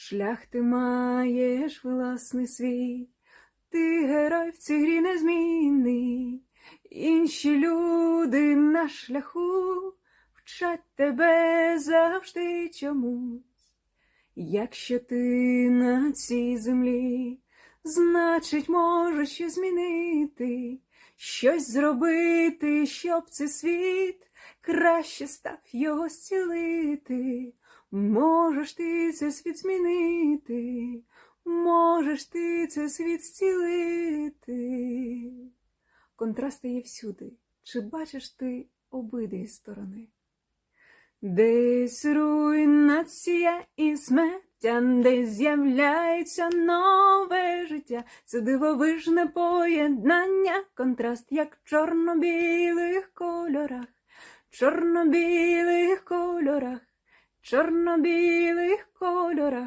Шлях ти маєш власний свій, ти герой в цій грі незмінний. Інші люди на шляху вчать тебе завжди чомусь. Якщо ти на цій землі, значить можеш щось змінити, щось зробити, щоб цей світ краще став його зцілити. Можеш ти цей світ змінити, можеш ти цей світ зцілити. Контрасти є всюди. Чи бачиш ти обидві сторони? Десь руйнація і смерть, а де з'являється нове життя. Це дивовижне поєднання, контраст, як в чорно-білих кольорах, чорно-білих кольорах, чорно-білих кольорах.